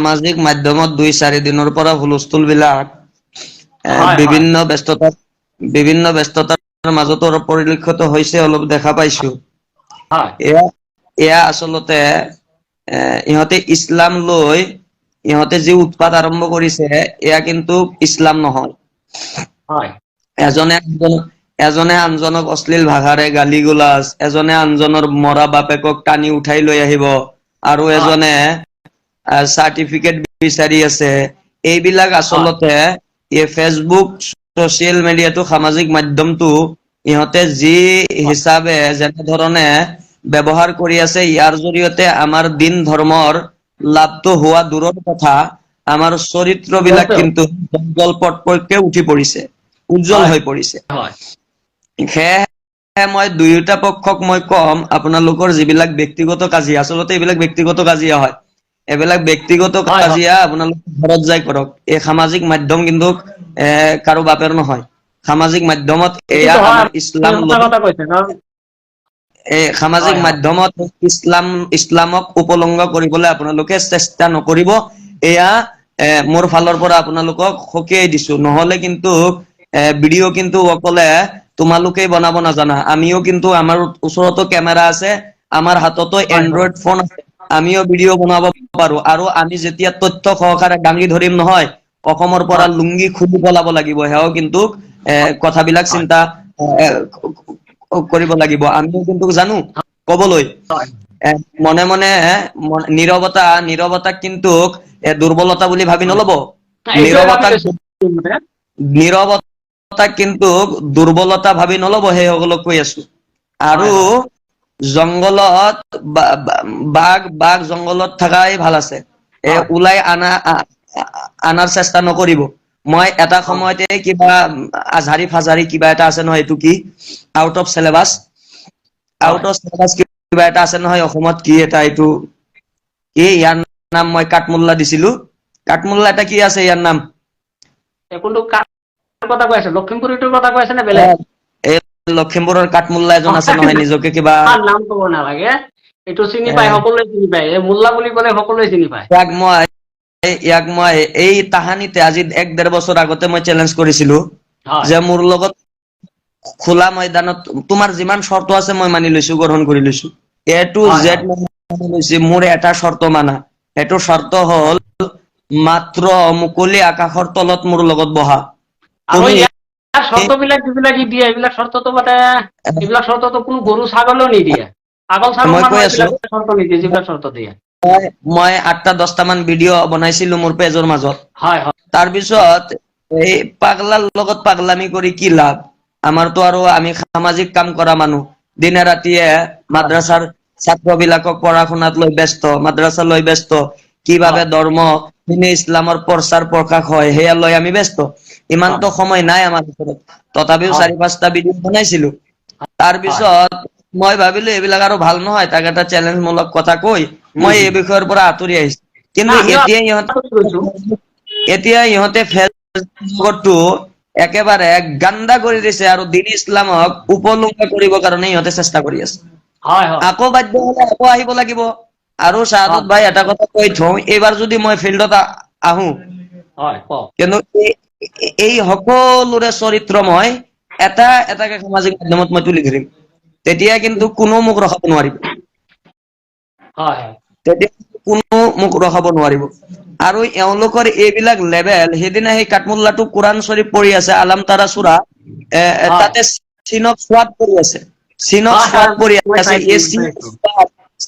সামাজিক মাধ্যমত দুই চাৰি দিনৰ পৰা হুলস্থুল বিলাক। বিভিন্ন ব্যস্ততাৰ বিভিন্ন ব্যস্ততাৰ মাজতো পৰিলক্ষিত হৈছে অলপ দেখা পাইছো। এয়া এয়া আচলতে ইহঁতে ইছলাম লৈ ইহঁতে যি উৎপাত আৰম্ভ কৰিছে এয়া কিন্তু ইছলাম নহয়। এজনে এজনে আনজনক অশ্লীল ভাষাৰে গালি গোলাজ এজনে আনজনৰ মৰা বাপেকক টানি উঠাই লৈ আহিব আৰু এজনে চাৰ্টিফিকেট বিচাৰি আছে। এইবিলাক আচলতে ফেচবুক ছচিয়েল মিডিয়াটো সামাজিক মাধ্যমটো ইহঁতে যি হিচাপে যেনে ধৰণে ব্যৱহাৰ কৰি আছে ইয়াৰ জৰিয়তে আমাৰ দিন ধৰ্মৰ লাভটো হোৱা দূৰৰ কথা আমাৰ চৰিত্ৰবিলাক। কিন্তু জল পটপটকে উঠি পৰিছে উজ্জ্বল হৈ পৰিছে। সেয়েহে মই দুয়োটা পক্ষক মই কম আপোনালোকৰ যিবিলাক ব্যক্তিগত কাজিয়া আচলতে এইবিলাক ব্যক্তিগত কাজিয়া হয়। এইবিলাক ব্যক্তিগত। কাজিয়া আপোনালোক ঘৰত যাই কৰক। এই সামাজিক মাধ্যম কিন্তু কাৰো বাপেৰ নহয়। সামাজিক মাধ্যমত এয়া ইছলাম সামাজিক। মাধ্যমত ইছলাম ইছলামক উপলংঘ কৰিবলৈ আপোনালোকে চেষ্টা নকৰিব। এয়া মোৰ ফালৰ পৰা আপোনালোকক সকীয়াই দিছো। নহলে কিন্তু ভিডিঅ' কিন্তু অকলে তোমালোকেই বনাব নাজানা। আমিও কিন্তু আমাৰ ওচৰতো কেমেৰা আছে আমাৰ হাততো। এনড্ৰইড ফোন আছে। আমিও ভিডিঅ' বনাব পাৰো। আৰু আমি যেতিয়া তথ্য সহকাৰে দাঙি ধৰিম নহয় অসমৰ পৰা। লুংগি খুলি পেলাব লাগিব। সেয়াও কিন্তু কথাবিলাক চিন্তা কৰিব লাগিব। আমিও কিন্তু জানো কবলৈ। মনে মনে নীৰৱতা নীৰৱতাক কিন্তু দুৰ্বলতা বুলি ভাবি নলব। নীৰৱতাক মানে। নীৰৱতাক কিন্তু দুৰ্বলতা ভাবি নলব সেইসকলক কৈ আছো। আৰু জংঘলত বাঘ বাঘ জংঘলত থকাই ভালো আছে। এ ওলাই আনা আনাৰ চেষ্টা নকৰিব। মই এটা সময়তে কিবা আজহাৰি ফাজাৰি কিবা এটা আছে নহয় এইটো কি? Out of syllabus out of syllabus কিবা এটা আছে নহয় অসমত কি এটা এইটো? কি ইয়াৰ নাম মই কাঠমোল্লা দিছিলো। কাঠমোল্লা এটা কি আছে ইয়াৰ নাম? কোনটো কথা কৈ আছে? লখিমপুৰীটোৰ কথা কৈ আছে নে বেলেগ? লখিমপুৰৰ কাঠমোল্লা এজন আছে নহয় নিজকে কিবা নাম ক'ব নালাগে। এইটো চিনি পায় সকলোৱে চিনি পায়। এই মোল্লা বুলি ক'লে সকলোৱে চিনি পায়। ইয়াক মই ইয়াক মই এই তাহানিতে আজি এক ডেৰ বছৰ আগতে মই চেলেঞ্জ কৰিছিলো যে মোৰ লগত খোলা ময়দানত তোমাৰ যিমান চৰ্ত আছে মই মানি লৈছো গ্ৰহণ কৰি লৈছো। এ টু জেড মানি লৈছো মোৰ এটা চৰ্ত মানা। সেইটো চৰ্ত হ'ল মাত্ৰ মুকলি আকাশৰ তলত মোৰ লগত বহা। আৰু তুমি ইয়াৰ চৰ্তবিলাক যিবিলাক ই দিয়ে এইবিলাক চৰ্তটো মানে এইবিলাক চৰ্তটো কোনো গৰু ছাগলেও নিদিয়ে। পাগল ছাগল চৰ্ত নিদিয়ে যিবিলাক চৰ্ত দিয়ে। মই আঠটা দহটা মান ভিডিঅ' বনাইছিলো মোৰ পেজৰ মাজত। হয় হয়। তাৰপিছত এই পাগলাৰ লগত পাগলামি কৰি কি লাভ? আমাৰতো আৰু আমি সামাজিক কাম কৰা মানুহ। দিনে ৰাতিয়ে মাদ্ৰাছাৰ ছাত্ৰ বিলাকক পঢ়া শুনাত লৈ ব্যস্ত মাদ্ৰাছা লৈ ব্যস্ত। কিভাৱে। ধৰ্ম ইছলামৰ প্ৰচাৰ প্ৰকাশ হয় সেয়া লৈ আমি ব্যস্ত। ইমানটো সময় নাই আমাৰ ওচৰত তথাপিও চাৰি পাঁচটা ভিডিঅ' বনাইছিলো। তাৰপিছত মই ভাবিলো এইবিলাক আৰু ভালো নহয় তাক এটা চেলেঞ্জমূলক কথা কৈ মই এই বিষয়ৰ পৰা আঁতৰি আহিছো। কিন্তু এতিয়া ইহঁতে এতিয়া ইহঁতে ফেচবুকতো একেবাৰে গান্দা কৰি দিছে আৰু দিন ইছলামক উপলুঙা কৰিবৰ কাৰণে ইহঁতে চেষ্টা কৰি আছে। আকৌ বাধ্য হলে আকৌ আহিব লাগিব। আৰু চাহাদত ভাই এটা কথা কৈ থওঁ এইবাৰ যদি মই ফিল্ডত আহো কিন্তু এই সকলোৰে চৰিত্ৰ মই এটা এটাকে সামাজিক মাধ্যমত মই তুলি ধৰিম। তেতিয়া কিন্তু কোনো মোক ৰখাব নোৱাৰিব। তেতিয়া কোনো মোক ৰখাব নোৱাৰিব। আৰু এওঁলোকৰ এইবিলাক লেভেল সেইদিনা সেই কাঠমোল্লাটো কোৰাণ শ্বৰীফ পঢ়ি আছে আলাম তাৰা হয়। তাতে চীনক সোৱাদ কৰি আছে। চীনক হয়, কৰি আছে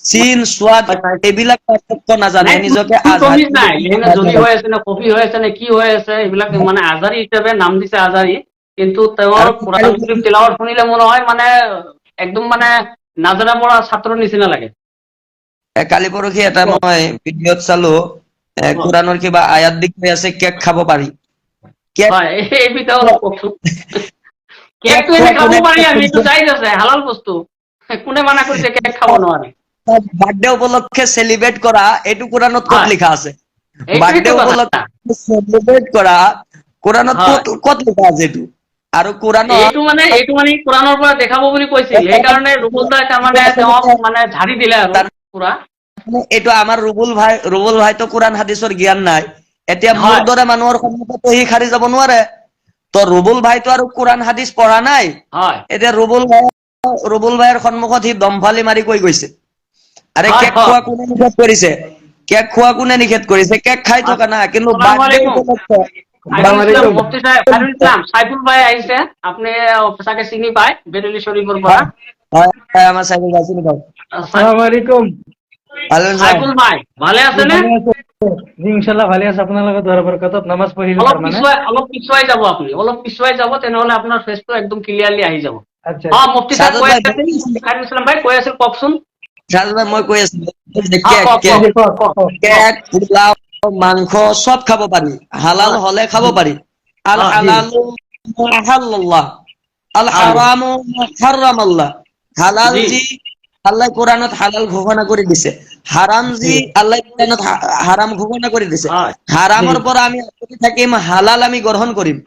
চীন। সোৱাদ। এইবিলাক পাৰ্থক্য নাজানে নিজকে কি নাই জলি হৈ আছে নে কফি হৈ আছে নে কি হৈ আছে এইবিলাক মানে আজাৰি হিচাপে নাম দিছে আজাৰি কিন্তু তেওঁৰ আৰু কোৰআন শ্বৰীফ তিলাৱত শুনিলে মনে হয় মানে একদম মানে নাজাৰা পৰা ছাত্ৰৰ নিচিনা লাগে। কালি পৰহি এটা মই ভিডিঅ'ত চালো কোৰাণৰ কিবা আয়াত দি কৈ আছে কেক খাব পাৰি। কেক হয় এই বিষয়ে অলপ কওকচোন কেক কেকটো এনে খাব পাৰি আমি এইটো জাইজ আছে হালাল বস্তু। কোনে মানা কৰিছে কেক খাব নোৱাৰে। বাৰ্থডে উপলক্ষে চেলিব্ৰেট কৰা এইটো কোৰাণত ক'ত। লিখা আছে। কথা। উপলক্ষে চেলিব্ৰেট কৰা কোৰাণত ক'ত লিখা আছে এইটো। আৰু কোৰাণত এইটো মানে এইটো মানে কোৰাণৰ পৰা দেখাব বুলি কৈছিল। সেইকাৰণে ৰুবুল দাই তাৰমানে তেওঁক মানে ঝাৰি দিলে আৰু পুৰা। মানে এইটো আমাৰ ৰুবুল ভাই ৰুবুল ভাইতো কোৰআন হাদিছৰ জ্ঞান নাই। এতিয়া মোৰ। দৰে মানুহৰ সন্মুখতো সি সাৰি যাব নোৱাৰে। তো ৰুবুল ভাইতো আৰু কোৰআন হাদিছ পঢ়া নাই। এতিয়া ৰুবুল ভাই ৰুবুল ভাইৰ সন্মুখত সি দমফালি মাৰি কৈ গৈছে। হয়, কেক। খোৱা কোনে নিষেধ কৰিছে? কেক খোৱা কোনে নিষেধ কৰিছে? কেক খাই থকা না কিন্তু সাইফুল ভাই আহিছে। আপনি চাগে চিনি পায় বেরেলি শরীফর পৰা। হয় ভাই চিনি পাওঁ আসসালামু আলাইকুম। ভালে আছে? সাইফুল ভাই ভালে আছে নে? ইনশাল্লাহ ভালে আছে। লগত ধৰা বৰকতত নামাজ পঢ়িলো অলপ পিছুৱাই অলপ পিছুৱাই যাব আপুনি অলপ পিছুৱাই যাব তেনেহলে আপোনাৰ ফেচটো একদম ক্লিয়াৰলি আহি যাব। আচ্ছা অ মুফতি সাহেব কৈ আছিল খাইৰুল ইছলাম ভাই কৈ আছিল কওকচোন। ভাই মই কৈ আছো কেক পোলাও মাংস চব খাব পাৰি। হালাল হলে খাব পাৰি। আল। হালালু আল। হারামু হারামাল্লাহ হালাল জি। আল্লাহ কোরআনত হালাল ঘোষণা করে দিছে। হারাম জি আল্লাহ কোরআনত হারাম ঘোষণা করে দিছে। হারামের পর আমি থাকিম হালাল আমি গ্রহণ করিম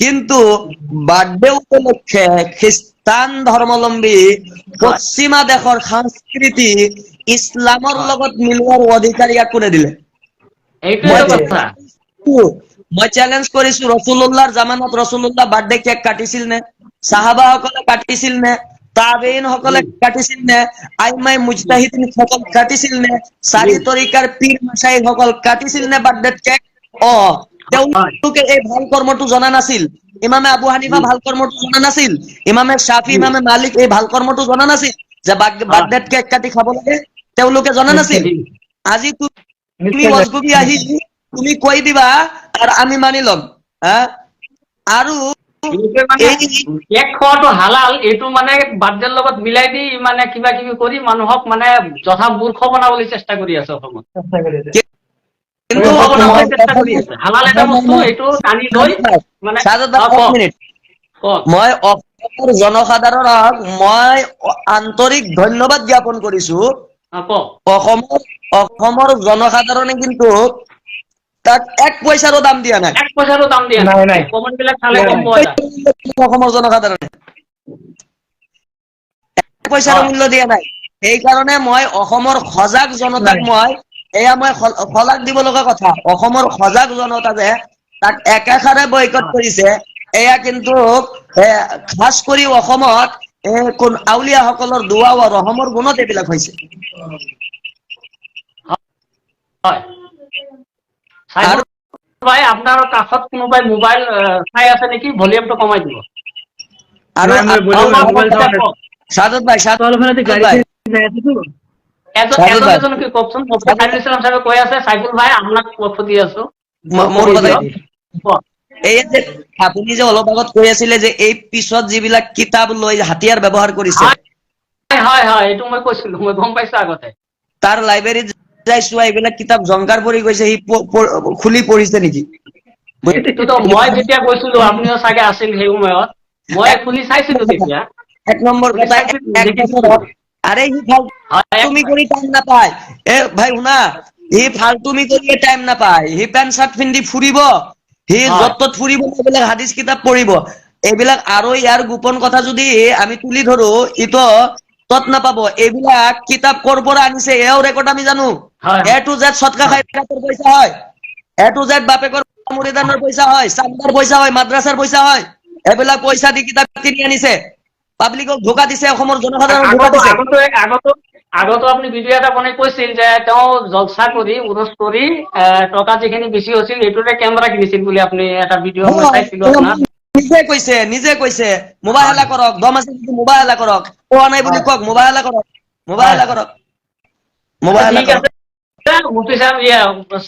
কিন্তু বার্থডে উপলক্ষে খ্ৰীষ্টান ধৰ্মাৱলম্বী পশ্চিমা দেশৰ সংস্কৃতি ইছলামৰ লগত মিলোৱাৰ অধিকাৰ ইয়াক কোনে দিলে? মই চেলেঞ্জ কৰিছো। ৰসুল্লাহৰ জামানত ৰসুল্লাহ বাৰ্থডে কেক কাটিছিল নে? চাহাবাসকলে কাটিছিল নে? তাবেইন সকলে কাটিছিল নে? আইমাই মুজতাহিদিন সকল কাটিছিল নে? চাৰি তৰিকাৰ পীৰ মাছাই সকল কাটিছিল নে বাৰ্থডে কেক অ এই ভালো কৰ্মটো জনা নাছিল। ইমামে আবু হানিফা ভালো কৰ্মটো জনা নাছিল। ইমামে শ্বাফি ইমামে মালিক এই ভালো কৰ্মটো জনা নাছিল। যে বাৰ্থডে কেক কাটি খাব লাগে তেওঁলোকে জনা নাছিল। আজি তুমি মজগুবি আহি তুমি কৈ দিবা আৰু আমি মানি ল'ম হা? আৰু মানে কেক খোৱাটো হালাল এইটো মানে বাৰ্থডেৰ লগত মিলাই দি মানে কিবা কিবি কৰি মানুহক মানে যথা মূৰ্খ বনাবলৈ চেষ্টা কৰি আছে অসমত। কিন্তু মূৰ্খ মই- চেষ্টা কৰি হালাল এটা বস্তু এইটো টানি লৈ মানে মিনিট। মই অসমৰ জনসাধাৰণক মই আন্তৰিক ধন্যবাদ জ্ঞাপন কৰিছো। অসমৰ অসমৰ জনসাধাৰণে কিন্তু তাক এক পইচাৰো দাম দিয়া নাই। এক পইচাৰো দাম দিয়া অসমৰ জনসাধাৰণে। এক পইচাৰো মূল্য দিয়া নাই। সেইকাৰণে মই অসমৰ সজাগ জনতাক মই এয়া মই শলাগ দিব লগা কথা। অসমৰ সজাগ জনতা যে তাক একেষাৰে বয়কট কৰিছে এয়া কিন্তু খাস কৰি অসমত কোন আউলিয়াসকলৰ দুৱা আৰু ৰহমৰ গুণত এইবিলাক হৈছে। ভাই আপোনাৰ কাষত কোনোবাই মোবাইল চাই আছে নেকি? ভলিউমটো কমাই দিব। আৰু। সাদত ভাই সাদত ভাই। আপুনি যে অলপ আগত কৈ আছিলে যে এই পিছত যিবিলাক কিতাপ লৈ হাতিয়াৰ ব্যৱহাৰ কৰিছে হয় হয় এইটো মই কৈছিলো মই গম পাইছো আগতে। তাৰ লাইব্ৰেৰীত যাই চোৱা এইবিলাক কিতাপ জংকাৰ পৰি গৈছে সি খুলি পঢ়িছে নেকি? মই যেতিয়া গৈছিলো আপুনিও চাগে আছিল সেই সময়ত মই খুলি চাইছিলো তেতিয়া। এক নম্বৰ কথা এক- তুমি কৰি টাইম নাপায় এ ভাই শুনা সি ফাল্টুমি কৰিয়ে টাইম নাপায় সি পেণ্ট চাৰ্ট পিন্ধি ফুৰিব সি য'ত ফুৰিব এইবিলাক হাদিছ কিতাপ পঢ়িব। এইবিলাক আৰু ইয়াৰ গোপন কথা যদি আমি তুলি ধৰো ইটো তত নাপাব। এইবিলাক কিতাপ কৰ পৰা আনিছে এও ৰেকৰ্ড আমি জানো। এ টু জেড চটকা খাই পইচা হয়। এ টু জেড বাপেকৰ মুৰিদানৰ পইচা হয় চান্দাৰ পইচা হয় মাদ্ৰাছাৰ পইচা হয়। এইবিলাক পইচা দি কিতাপ কিনি আনিছে। পাব্লিকক ধোকা দিছে অসমৰ জনসাধাৰণক ধোকা দিছে। আগতো আপুনি ভিডিঅ' এটা বনাই কৈছিল যে তেওঁ জলচা কৰি উৰচ কৰি টকা যিখিনি বেছি হৈছিল সেইটোৰে কেমেৰা কিনিছিল বুলি আপুনি এটা ভিডিঅ' মই চাইছিলো আপোনাৰ। নিজে কৈছে নিজে কৈছে মোবাইলা কৰক দম আছে যদি মোবাইলা কৰক কোৱা নাই বুলি কওক মোবাইলা কৰক মোবাইলা কৰক মোবাইলা ঠিক কৰক। আছে। মুফতি সাহেব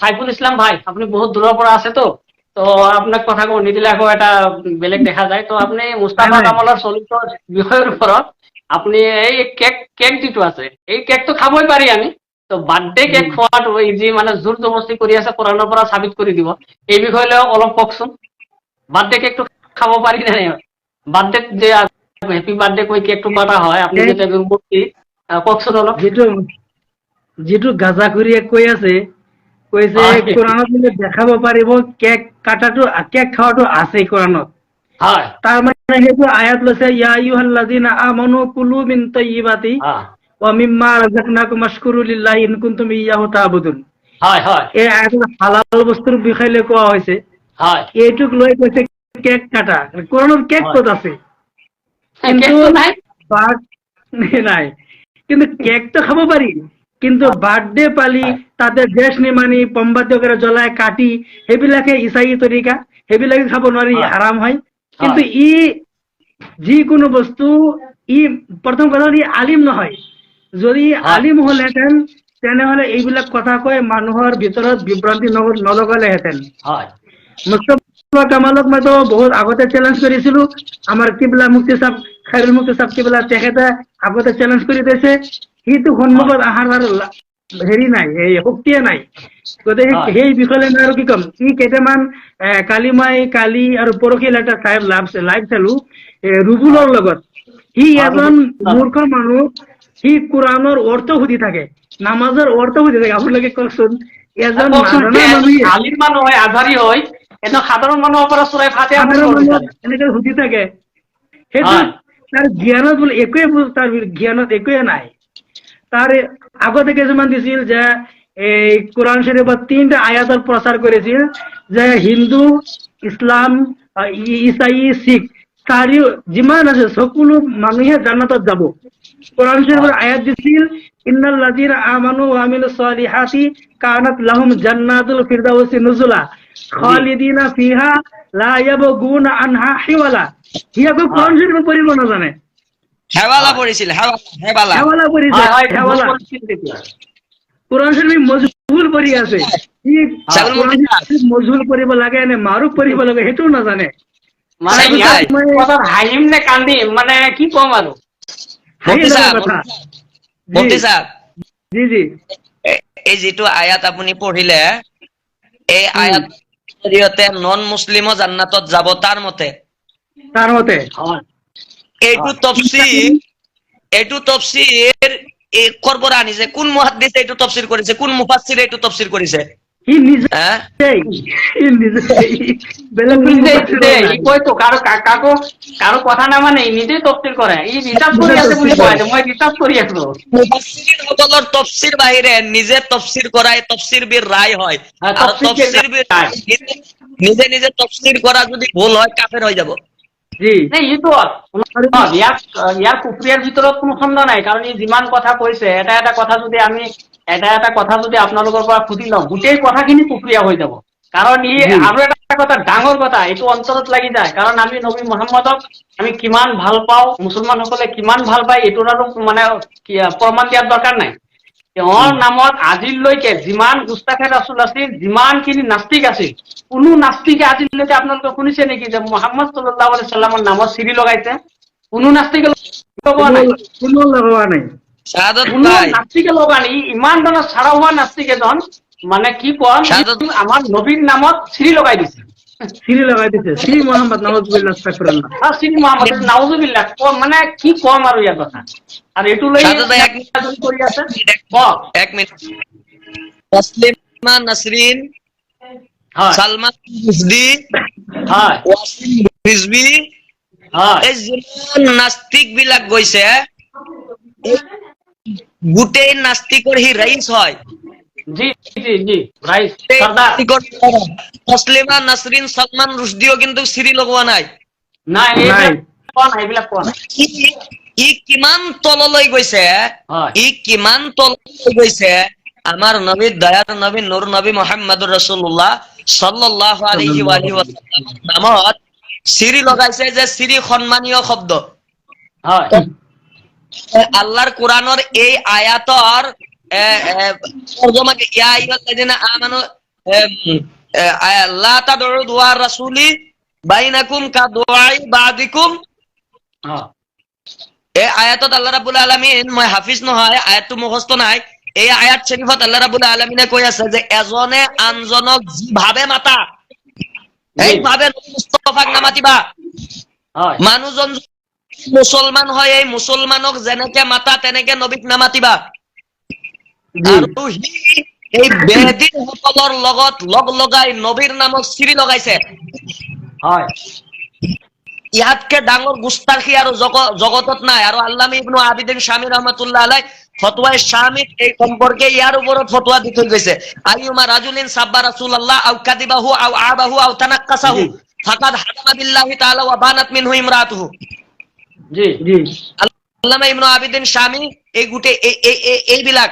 সাইফুল ইসলাম ভাই আপনি বহুত দূৰৰ পৰা আছে তো তো আপোনাক কথা কব নিদিলে আকৌ এটা বেলেগ দেখা যায়। তো আপুনি মুস্তাফা। কামালৰ চলিত বিষয়ৰ ওপৰত আপুনি এই কেক কেক যিটো আছে এই কেকটো খাবই পাৰি আমি। তো বাৰ্থডে কেক খোৱাটো এই যি মানে জোৰ জবস্তি কৰি আছে কোৰাণৰ পৰা চাবিত কৰি দিব এই বিষয়ে লৈ অলপ কওকচোন। বাৰ্থডে কেকটো খাব পাৰি নে বাৰ্থডে যে হেপী বাৰ্থডে কৈ কেকটো কটা হয় আপুনি যেতিয়া কওকচোন অলপ। যিটো যিটো গাজাখুৰীয়ে কৈ আছে কৈছে হয়। কোৰাণত দেখাব পাৰিব কেক কাটাটো কেক খোৱাটো আছে হয়। তাৰ মানে সেইটো আয়াত লৈছে ইয়া আইয়ুহাল্লাযিনা আমানু কুলু মিন তাইয়্যিবাতি হ্যাঁ ওয়া মিম্মা রাযাকনাকুম আশকুরু লিল্লাহি ইন কুনতুম ইয়াহু তা'বুদুন। হয় হয়। এই আয়াতত হালাল বস্তুৰ বিষয়ে লৈ কোৱা হৈছে। হয়। এইটোক লৈ কৈছে কেক কাটা? কোৰাণত কেক ক'ত আছে? কেকটো নাই? নাই। কিন্তু কেক তো খাব পাৰি। কিন্তু বার্থডে পালি হ্যাঁ। তাতে দেশ নিমানি পম্বাতি করে জ্বলায় কাটি সেইবিলাকে ইসাই তরিকা সেইবিলাকে খাব নোৱাৰি হ্যাঁ। আৰাম হয়। হ্যাঁ। কিন্তু ই যিকোনো বস্তু ই প্ৰথম কথা ই আলিম নহয়। যদি আলিম হ'লহেঁতেন তেনেহলে এইবিলাক কথা কৈ মানুহৰ ভিতৰত বিভ্ৰান্তি নলগলেহেঁতেন। মুস্তফা কামালক মইতো বহুত আগতে চেলেঞ্জ কৰিছিলো। আমাৰ কিবলা মুক্তি চাপ খাইৰুল মুক্তি চাপ কিবলা তেখেতে আগতে চেলেঞ্জ কৰি দিছে। সিটো সন্মুখত আৰু হেৰি নাই এই শক্তিয়ে নাই। গতিকে সেই বিষয়ে মই আৰু কি ক'ম? ই কেইটামান কালি মই কালি আৰু পৰহি এটা চাই লাইভ চালো। ৰুবুলৰ লগত। সি এজন মূৰ্খ মানুহ। সি কোরআনৰ অৰ্থ সুধি থাকে। নামাজৰ অৰ্থ সুধি থাকে। আপোনালোকে কওকচোন। এজন মানুহে আলিম মানুহ হয় আধাৰী হয় এনে সাধাৰণ মানুহৰ পৰা চৰাই ফাটে এনেকে সুধি থাকে। সেইটো তাৰ জ্ঞানত বোলে একোৱে তাৰ জ্ঞানত একোৱে নাই। তাৰ আগতে কিছুমান দিছিল যে এই কোরআন শরীফত তিনটা আয়াতৰ প্ৰচাৰ কৰিছিল যে হিন্দু ইছলাম আহ, ই- ইছাই শিখ চাৰিও যিমান আছে সকলো মানুহে জান্নাতত যাব। কোরআন শরীফের আয়াত দিছিল ইন্নাল লাযিনা আমানু ওয়া আমিলুস সালিহাতি কানাত লাহুম জান্নাতুল ফিরদাউসি নুজুলা খালিদিনা ফিহা লা ইয়াবগুনা আনহা হিওয়ালা। আকৌ কোরআন শরীফ পঢ়িব নাজানে। হেৱালা হেৱালা হেৱালা পঢ়িছে হয় হয় হেৱালা কোরআন শরীফ মজহুল পঢ়ি আছে। খায়। শরীফ মজহুল পঢ়িব লাগে নে মাৰুফ পঢ়িব লাগে সেইটোও নাজানে। মানে খায়। কথাত নে কান্দিম মানে কি ক'ম আৰু? জি। জি জি। এই যিটো আয়াত আপুনি পঢ়িলে এই আয়াত জৰিয়তে নন মুছলিমো জান্নাতত যাব তাৰ মতে। তাৰ মতে। হয়। এইটো এইটো কোন এইটো কোন এইটো নিজে হা? সি নিজে বেলেগ কোনো নিজে মুফাসসিৰ নিজে নাই। ই কয়তো কাৰো কা- কাকো কাৰো কথা নামানে ই নিজে তফসিল কৰে। ই ৰিচাৰ্জ আছে বুলি কয় মই ৰিচাৰ্জ কৰি আছো। মুফাssirin সকলৰ তফসিৰ বাহিৰে নিজে তফসিৰ কৰাই তফসিৰ বিৰ ৰায় হয়। হ্যাঁ, আৰু তফসির বির রায়। নিজে নিজে তফসিৰ কৰা যদি ভুল হয় কাফেৰ হৈ যাব। জি। শুনক, ইয়াক ইয়াৰ কুফৰিয়াৰ ভিতৰত কোনো সন্দেহ নাই কাৰণ ই যিমান কথা কৈছে এটা এটা কথা যদি আমি এটা এটা কথা যদি আপোনালোকৰ পৰা সুধি লওঁ গোটেই কথাখিনি কুফৰিয়া হৈ যাব। কাৰণ ই আৰু এটা কথা ডাঙৰ কথা এইটো অন্তৰত লাগি যায়। কাৰণ আমি নবী মোহাম্মদক আমি কিমান ভালো পাওঁ মুছলমানসকলে কিমান ভালো পায় এইটোৰ আৰু মানে কি, প্ৰমাণ দিয়াৰ দৰকাৰ নাই। তেওঁৰ নামত আজিলৈকে যিমান গুস্তাখে ৰাচুল আছিল যিমানখিনি নাস্তিক আছিল কোনো নাস্তিকে আজিলৈকে আপোনালোকে শুনিছে নেকি যে মোহাম্মদ চল্লাহ আলি চাল্লামৰ নামত চিৰি লগাইছে? কোনো নাস্তিকে লগোৱা নাই। কোনো- লগোৱা নাই। কোনো নাস্তিকে লগোৱা নাই। ইমান ধৰণৰ চাৰা হোৱা নাস্তিক এজন মানে কি শাহাদত- আমাৰ নবীৰ নামত চিৰি লগাই দিছে। লগাই দিছে মোহাম্মদ মহাম্মদ নাউজুবিল্লাহ মানে কি কম কথা। এক মিনিট। তসলিমা নাসরিন হয়। সালমান হয়। ওয়াসিম হয়। এই যিমান নাস্তিক বিলাক গৈছে গোটেই নাস্তিকৰ সি ৰাইজ হয়। জি জি জি তসলিমা নাসরিন সালমান রুশদিও কিন্তু নাই। এইবিলাক কোৱা ই কিমান তললৈ গৈছে ই কিমান তললৈ গৈছে আমাৰ নবী দয়াৰ নবী নুৰ নবী মোহাম্মদুৰ ৰসুল্লাহ সাল্লাল্লাহু আলাইহি ওয়া নামত চিৰি লগাইছে যে চিৰি সন্মানীয় শব্দ। হয়। আল্লাহৰ কোরআনৰ এই আয়াতৰ তৰ্জমাকে ইয়া আইয়ুহাল্লাযিনা আমানু লা তাদউ দুআ রাসূলি বাইনাকুম কা দুআই বাদিকুম এই আয়াতত আল্লাহ রাব্বুল আলামিন মই হাফিজ নহয় আয়াতটো মুখস্থ নাই। এই আয়াত শৰীফত আল্লাহ ৰাব্বুল আলামিনে কৈ আছে যে এজনে আনজনক যিভাৱে মাতা সেইভাৱে মুস্তফাক নামাতিবা। মানুহজন মুছলমান হয় এই মুছলমানক যেনেকে মাতা তেনেকে নবীক নামাতিবা। আৰু সি এই বেদিন সকলৰ লগত লগ লগাই নবীৰ চিৰি লগাইছে। হয়। ইয়াতকে ডাঙৰ গুস্তাখী আৰু জগতত নাই। আৰু আল্লামা ইবনু আবিদিন স্বামী ৰহমতুল্লাহ আলাই ফতোয়ায়ে শামিত এই সম্পর্কে ইয়ার উপরও ফতোয়া দিতে গৈছে। আইয়ুমা রাজুলিন সাব্বা রাসূলুল্লাহ আউ কাদিবাহু আও আবাহু আও তানাক্কাসাহু। জি। ফাকাদ হাদামা বিল্লাহি তাআলা ওয়া বানাত মিনহু ইমরাতুহু। জি জি। আল্লামা ইবনু আবিদিন শামী এই গুটে এই এই- এই- এইবিলাক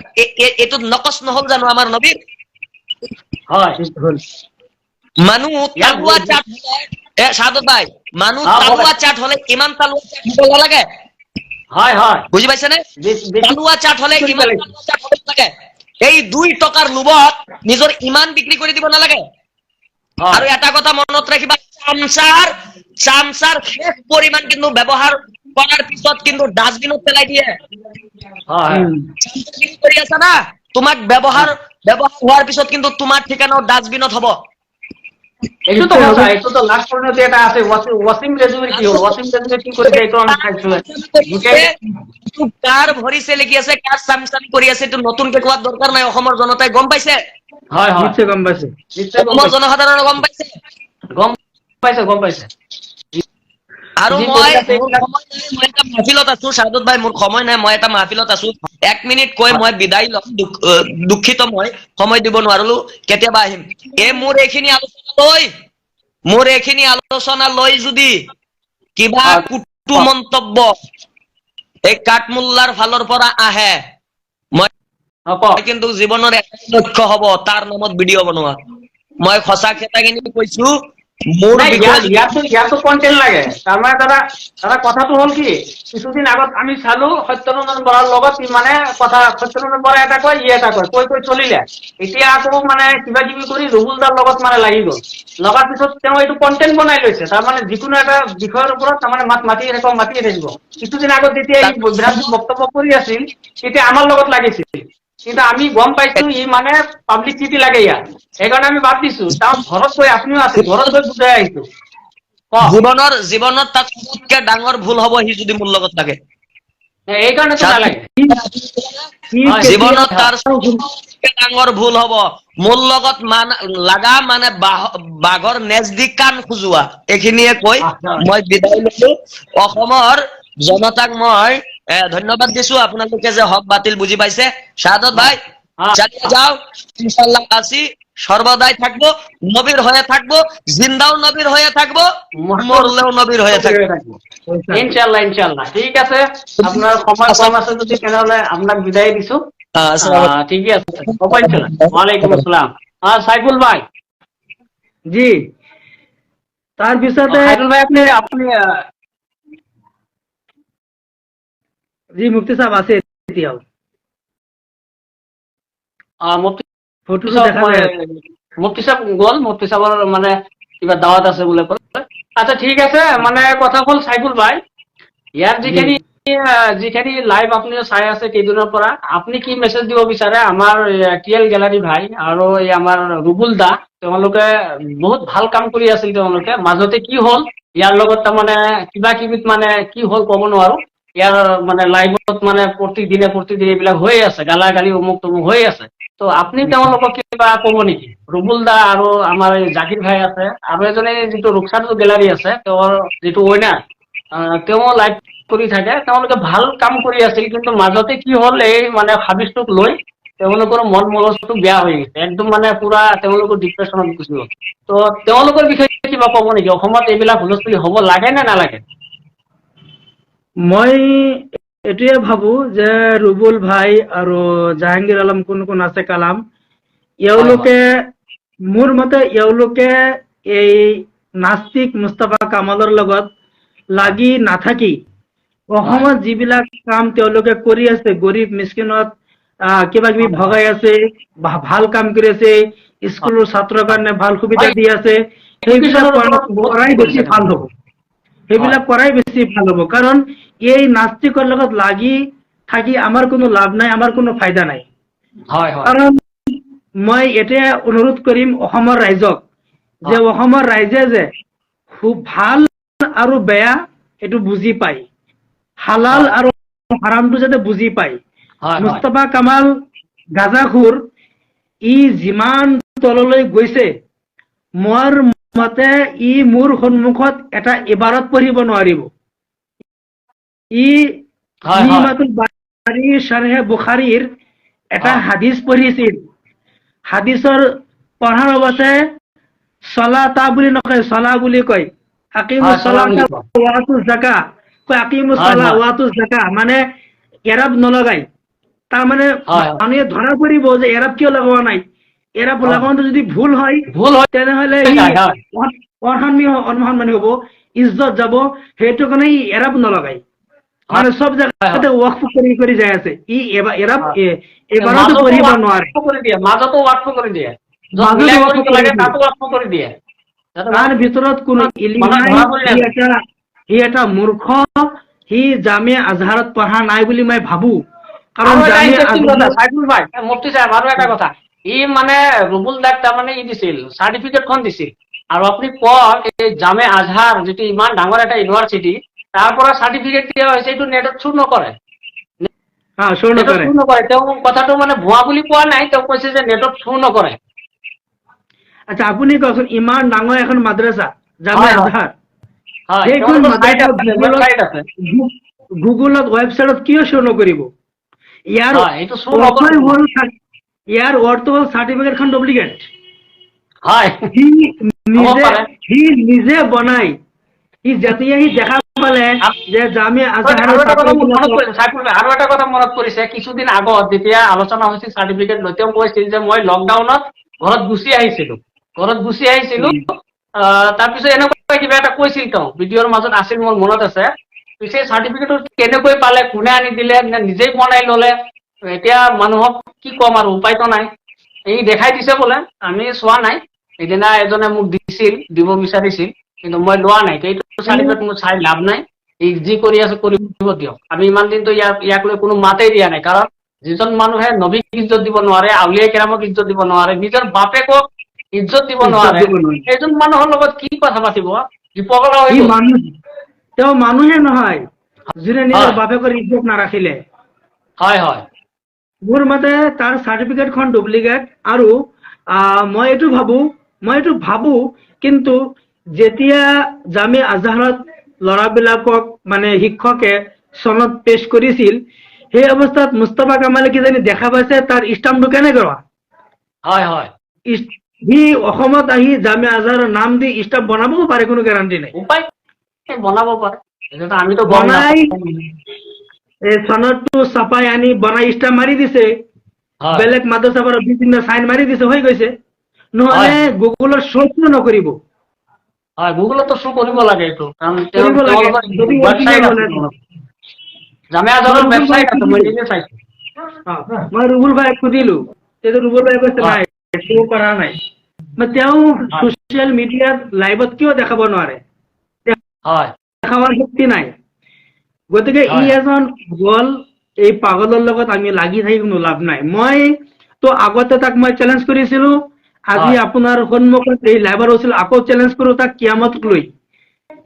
নকচ নহল জানো আমাৰ নবীৰ? মানুহ তালুৱা চাট এ ভাই মানুহ তালুৱা চাট হলে ইমান তালুৱা চাট হ'ব নালাগে? হয় হয়। বুজি পাইছেনে? তালুৱা চাট হলে ইমান চাট হ'ব নালাগে। এই দুই টকাৰ লোভত নিজৰ ইমান বিক্ৰী কৰি দিব নালাগে। আৰু এটা কথা মনত ৰাখিবা চামচাৰ চামচাৰ শেষ পৰিমাণ কিন্তু ব্যৱহাৰ কৰাৰ পিছত কিন্তু ডাষ্টবিনত পেলাই দিয়ে। হয় কৰি আছা না? তোমাক ব্যৱহাৰ ব্যৱহাৰ হোৱাৰ পিছত কিন্তু তোমাৰ ঠিকনাও ডাষ্টবিনত হ'ব। কাৰ ভৰিছে লিখি আছে কাৰ চামচাম কৰি আছে এইটো নতুনকে কোৱাৰ দৰকাৰ নাই অসমৰ জনতাই গম পাইছে? হয় হয়। গম পাইছে। অসমৰ জনসাধাৰণে গম পাইছে? গম পাইছে গম পাইছে। আৰু মই মাহফিলত আছো শাহাদত ভাই মোৰ সময় নাই মই এটা মাহফিলত আছো। এক মিনিট কৈ মই বিদায় ল'ম দুখিত মই সময় দিব নোৱাৰিলো কেতিয়াবা আহিম। এই মোৰ এইখিনি আলোচনা লৈ মোৰ এইখিনি আলোচনা লৈ যদি কিবা কুটু মন্তব্য এই কাঠমোল্লাৰ ফালৰ পৰা আহে মই মই কিন্তু জীৱনৰ এটা লক্ষ্য হব তাৰ নামত ভিডিঅ' বনোৱা। মই সঁচা খেতাখিনি কৈছো ইয়াত- কণ্টেণ্ট লাগে। তাৰমানে দাদা দাদা কথাটো হ'ল কি কিছুদিন আগত আমি চালো সত্যৰঞ্জন বৰাৰ লগত মানে কথা সত্যৰঞ্জন বৰা এটা কয় ই এটা কয় কৈ কৈ চলিলে। এতিয়া আকৌ মানে কিবা কিবি কৰি ৰঘুলদাৰ লগত মানে লাগি গ'ল। লগাৰ পিছত তেওঁ এইটো কণ্টেণ্ট বনাই লৈছে। তাৰমানে যিকোনো এটা বিষয়ৰ ওপৰত তাৰমানে মাত মাতি থাকিব মাতিয়ে থাকিব। কিছুদিন আগত যেতিয়া ই বিধান বক্তব্য কৰি আছিল তেতিয়া আমাৰ লগত লাগিছিল। কিন্তু আমি গম পাইছো ই মানে পাব্লিচিটি লাগে ইয়াত। সেইকাৰণে আমি বাদ দিছো। তাৰ ঘৰত গৈ আপুনিও আছে ঘৰত গৈ বুজাই আহিছো। জীৱনৰ জীৱনত তাত চবতকে ডাঙৰ ভুল হব সি যদি মোৰ লগত থাকে। এইকাৰণেতো নালাগে। জীৱনত তাৰ ডাঙৰ ভুল হব মোৰ লগত মান লাগা মানে বাঘৰ নেজ দি কাণ খোজোৱা। এইখিনিয়ে কৈ মই বিদায় লৈছো অসমৰ জনতাক মই ধন্যবাদ দিছো আপোনালোকে যে হক বাতিল বুজি পাইছে। শাহাদত ভাই হ্যাঁ। চালিয়ে যাও ইনশাল্লাহ আছি সর্বদাই থাকব নবীর হয়ে থাকব জিন্দাও নবীর হয়ে থাকব মরলেও নবীর হয়ে থাকব। ইনশাল্লাহ ইনশাল্লাহ ঠিক আছে। আপোনাৰ সময় কম আছে যদি তেনেহলে আপোনাক বিদায় দিছো। আহ, আসসালামু আহ, ঠিকে আছে। হ'ব ইনশাল্লাহ ওয়ালাইকুম আসসালাম। আহ, সাইফুল ভাই। জি। তার পিছতে সাইফুল ভাই আপনি আপনি আহ, জি মুক্তি সাহেব আছে এতিয়াও মুফতি সাহেব আছে। মুফতি সাহেব গ'ল মুফতি সাহেবৰ মানে কিবা দাৱাত আছে বোলে আচ্ছা ঠিক আছে মানে কথা হ'ল চাইফুল ভাই। ইয়াৰ যিখিনি যিখিনি লাইভ আপুনি চাই আছে কেইদিনৰ পৰা আপুনি কি মেছেজ দিব বিচাৰে? আমাৰ টি এল গেলাৰী ভাই আৰু এই আমাৰ ৰুবুল দা তেওঁলোকে বহুত ভালো কাম কৰি আছিল তেওঁলোকে। মাজতে কি হ'ল ইয়াৰ লগত তাৰমানে কিবা কিবিত মানে কি হ'ল ক'ব নোৱাৰো। ইয়াৰ মানে লাইভত মানে প্ৰতিদিনে প্ৰতিদিনে এইবিলাক হৈ আছে গালা গালি অমুক তমুক হৈ আছে। তো আপুনি তেওঁলোকক কিবা ক'ব নেকি? ৰুবুল দা আৰু আমাৰ জাকিৰ ভাই আছে, আৰু এজনে যিটো ৰুকসাৰ গেলাৰী আছে, তেওঁৰ যিটো ৱইনাৰ তেওঁ লাইভ কৰি থাকে, তেওঁলোকে ভালো কাম কৰি আছিল কিন্তু মাজতে কি হ'ল, এই মানে হাবিছটোক লৈ তেওঁলোকৰ মন মগজটো বেয়া হৈ গৈছে, একদম মানে পুৰা তেওঁলোকৰ ডিপ্ৰেশ্যনত গুচি গ'ল। তো তেওঁলোকৰ বিষয়ে কিবা ক'ব নেকি? অসমত এইবিলাক হুলস্থুলি হ'ব লাগে নে নালাগে? মই এইটোৱে ভাবো যে ৰুবুল ভাই আৰু জাহাংগীৰ আলম কোন কোন আছে কালাম এওঁলোকে মোৰ মতে এওঁলোকে এই নাস্তিক মুস্তাফা কামালৰ লগত লাগি নাথাকি অসমত যিবিলাক কাম তেওঁলোকে কৰি আছে গৰীব মিচকিনত আহ, কিবা কিবি ভগাই আছে ভালো কাম কৰি আছে স্কুলৰ ছাত্ৰৰ কাৰণে ভালো সুবিধা দি আছে সেইবিলাক কৰা- কৰাই বেছি ভালো হ'ব। সেইবিলাক কৰাই বেছি ভালো হ'ব। কাৰণ এই নাস্তিকৰ লগত লাগি থাকি আমাৰ কোনো লাভ নাই আমাৰ কোনো ফাইদা নাই। হয় মই এতিয়া অনুৰোধ কৰিম অসমৰ ৰাইজক যে অসমৰ ৰাইজে যে খুব ভালো আৰু বেয়া এইটো বুজি পায়। হালাল আৰু হাৰামটো যাতে বুজি পায়। মুস্তফা কামাল গাজাখুৰ ই যিমান তললৈ গৈছে মোৰ মতে ই মোৰ সন্মুখত এটা ইবাৰত পঢ়িব নোৱাৰিব ই হয়, ই হয়। মাত্ৰ বা- বুখাৰী শ্বাৰহে বুখাৰীৰ এটা। হাদিছ পঢ়িছিল। হাদিছৰ পঢ়াৰ অৱস্থে চলাতা বুলি নকয় চলা বুলি কয়। মানে এৰাব নলগাই তাৰমানে। মানুহে ধৰা পৰিব যে এৰাব কিয় লগোৱা নাই? এৰাব। লগাওঁতে যদি ভুল হয় ভুল হয় তেনেহলে। অসন্মানী হ'ব। ইজ্জত যাব সেইটো কাৰণে এৰাব নলগাই মানে চব জেগাতে ৱকফ কৰি কৰি যাই আছে। ই এৰাব হয়। এ- এবাৰতো মাজতো পঢ়িব ৱাকফ নোৱাৰে কৰি দিয়ে মাজতো ৱাকফ কৰি দিয়ে। য'ত মাজতো মিলাই ৱাকফ কৰিব কৰি লাগে দিয়ে। তাৰ ভিতৰত কোনো মানে আছে। এটা মূৰ্খ সি জামিয়া আজহাৰত পঢ়া নাই বুলি মই ভাবো। কাৰণ আজহাৰত চাইফুল ভাই মুফতি সাহেব আৰু এটা কথা। ই মানে ৰুবুল দাক তাৰমানে ই দিছিল চাৰ্টিফিকেটখন দিছিল। আৰু আপুনি কওক এই জামে আজহাৰ যিটো ইমান ডাঙৰ এটা ইউনিভাৰ্চিটি তাৰ পৰা চাৰ্টিফিকেট দিয়া হৈছে এইটো নেটত চুৰ নকৰে হা চোৰ নেটত নকৰে তেওঁ কথাটো মানে ভুৱা বুলি কোৱা নাই তেওঁ কৈছে যে নেটত চুৰ নকৰে আচ্ছা আপুনি কওকচোন ইমান ডাঙৰ এখন মাদ্ৰাছা হয়, হয়। আজহাৰ সেইখন গুগলত ৱেবছাইটত কিয় শ্ব' নকৰিব ইয়াৰ হয়, ইয়াৰ অৰ্থ হ'ল চাৰ্টিফিকেটখন ডুপ্লিকেট হয়। সি নিজে। সি নিজে বনাই। সি যেতিয়া সি দেখা যে কথা মনত পৰিছে কিছুদিন আগত যেতিয়া আলোচনা হৈছিল চাৰ্টিফিকেট লৈ তেওঁ কৈছিল যে মই লকডাউনত ঘৰত গুচি আহিছিলো। ঘৰত গুচি আহিছিলো। আহ, তাৰপিছত এনেকুৱা কিবা এটা কৈছিল তেওঁ। ভিডিঅ'ৰ মাজত আছিল মোৰ মনত আছে। পিছে চাৰ্টিফিকেটটো কেনেকৈ পালে কোনে আনি দিলে নে নিজেই বনাই ললে? এতিয়া মানুহক কি ক'ম আৰু উপায়তো নাই। এই দেখাই দিছে বোলে। আমি চোৱা নাই। সেইদিনা এজনে মোক দিছিল দিব বিচাৰিছিল। কিন্তু মই লোৱা নাই এইটো চাৰ্টিফিকেট মোৰ চাই লাভ নাই। ই যি কৰি আছে কৰিব দিয়ক। আমি ইমান দিনতো ইয়াক ইয়াক লৈ কোনো মাতেই দিয়া নাই। কাৰণ যিজন মানুহে নবীক ইজ্জত দিব নোৱাৰে আউলিয়া কেৰামক ইজ্জত দিব নোৱাৰে নিজৰ বাপেকক ইজ্জত দিব নোৱাৰে সেইজন মানুহৰ লগত কি কথা পাতিব? পগলা হৈ তেওঁ মানুহে নহয়। যোনে নিজৰ বাপেকৰ ইজ্জত নাৰাখিলে। হয় হয়। মোৰ মতে তাৰ চাৰ্টিফিকেটখন ডুপ্লিকেট আৰু মই এইটো ভাবো মই এইটো ভাবো কিন্তু যেতিয়া জামিয়া আজহাৰত ল'ৰাবিলাকক মানে শিক্ষকে চনত পেছ কৰিছিল সেই অৱস্থাত মুস্তফা কামালে কিজানি দেখা পাইছে তাৰ ষ্টাম্পটো কেনেকৈ হয় হয়। সি অসমত আহি জামিয়া আজহাৰৰ নাম দি ষ্টাম্প বনাবও পাৰে কোনো গেৰাণ্টি নাই। উপায় বনাব পাৰে। আমিতো বনাই এই চনদটো চাপাই আনি বনাই ষ্টাম্প মাৰি দিছে। বেলেগ মাদ্ৰাছা পৰা তিনিটা চাইন মাৰি দিছে হৈ গৈছে। নহলে। গুগলৰ শোধ নকৰিব। হয় গুগলতো শ্ব' কৰিব লাগে এইটো। কাৰণ তেওঁ কৰিব লাগে। যদি ৱেবছাইট। জামিয়া আজহাৰৰ ৱেবছাইট আছে মই নিজে চাইছো। মই ৰুবুল ভাইক সুধিলো তেতিয়া ৰুবুল ভাই কৈছে নাই শ্ব' কৰা নাই। তেওঁ ছচিয়েল মিডিয়াত লাইভত কিয় দেখাব নোৱাৰে? হয়। দেখাবৰ শক্তি নাই। গতিকে ই। এজন পাগল এই পাগলৰ লগত আমি লাগি থাকি কোনো লাভ নাই। মই তো আগতে তাক মই চেলেঞ্জ কৰিছিলো আজি আপোনাৰ সন্মুখত এই লাইভৰ হৈছিল আকৌ চেলেঞ্জ কৰো তাক কিয়ামতক লৈ।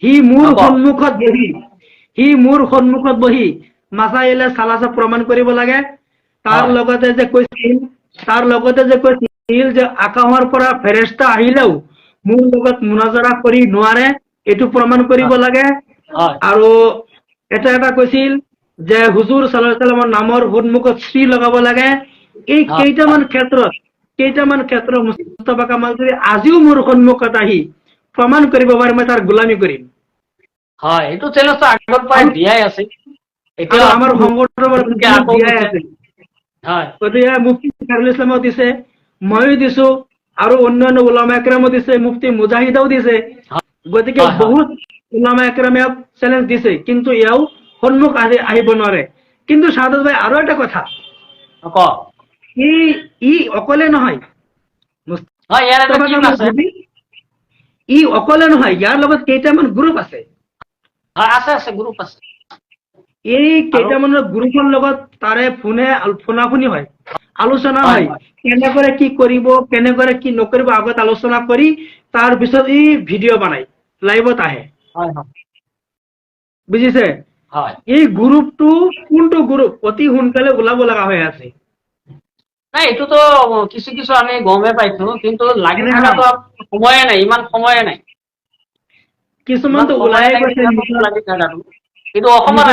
সি মোৰ সন্মুখত বহি সি মোৰ সন্মুখত বহি মাছাইলে চালাচা প্ৰমাণ কৰিব লাগে। তাৰ লগতে যে কৈছিল তাৰ লগতে যে কৈছিল যে আকাশৰ পৰা ফেৰেস্তা আহিলেও মোৰ লগত মুনাজৰা কৰি নোৱাৰে এইটো প্ৰমাণ কৰিব লাগে। আৰু এটা এটা কৈছিল যে হুজুৰ চাল্লাল্লাহু নামৰ সন্মুখত শ্ৰী লগাব লাগে। এই কেইটামান ক্ষেত্ৰত কেইটামান ক্ষেত্ৰত মুস্তফা কামাল যদি আজিও মোৰ সন্মুখত আহি প্ৰমাণ কৰিব পাৰে মই তাৰ গোলামী কৰিম। হয় এইটো চেলেঞ্জটো আগৰ পৰাই দিয়াই আছে এতিয়া আমাৰ সংগঠনৰ পৰা নতুনকে আকৌ দিয়াই আছে গতিকে মুফতি খাৰুল ইছলামক দিছে ময়ো দিছো আৰু অন্যান্য ওলামা একৰামো দিছে মুফতি মুজাহিদেও দিছে। গতিকে। বহুত ওলামা একৰামে চেলেঞ্জ দিছে কিন্তু এয়াও সন্মুখ আহি আহিব নোৱাৰে। কিন্তু চাহাদত ভাই আৰু এটা কথা। ই ই অকলে নহয়। হয় ই অকলে নহয় ইয়াৰ লগত কেইটামান গ্ৰুপ আছে। আছে আছে গ্ৰুপ আছে। এই কেইটামানৰ গ্ৰুপৰ লগত তাৰে ফোনে ফোনাফোনি হয়। আলোচনা হয়, কেনেকৈ কি কৰিব কেনেকৈ কি নকৰিব আগত আলোচনা কৰি তাৰ পিছত ই ভিডিঅ' বনাই লাইভত আহে। বুজিছে? এই গ্ৰুপটো কোনটো গ্ৰুপ অতি সোনকালে ওলাব লগা হৈ আছে। নাই এইটোতো কিছু কিছু আমি গমে পাইছো কিন্তু লাগি এনে থকাটো সময়ে নাই ইমান সময়ে নাই। কিছুমানতো ওলাই গৈছে লাগি থকাটো কিন্তু অসমৰ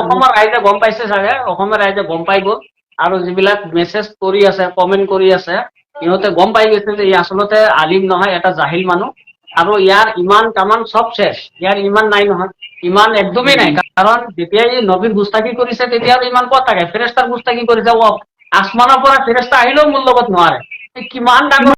অসমৰ ৰাইজে গম পাইছে চাগে অসমৰ ৰাইজে গম পাই গ'ল আৰু যিবিলাক মেছেজ কৰি আছে কমেন্ট কৰি আছে সিহঁতে গম পাই গৈছে যে ই আচলতে আলিম নহয় এটা জাহিল মানুহ। আৰু ইয়াৰ ইমান কামান চব শেষ ইয়াৰ ইমান নাই নহয়। ইমান একদমেই নাই কাৰণ যেতিয়া ই নবীন গুস্তাকি কৰিছে তেতিয়া ইমান ক'ত থাকে? ফেৰেস্তাৰ গুস্তাকি কৰিছে আসমানৰ পৰা ফেৰেষ্টা আহিলেও মূল্যবোধ নোৱাৰে কিমান ডাঙৰ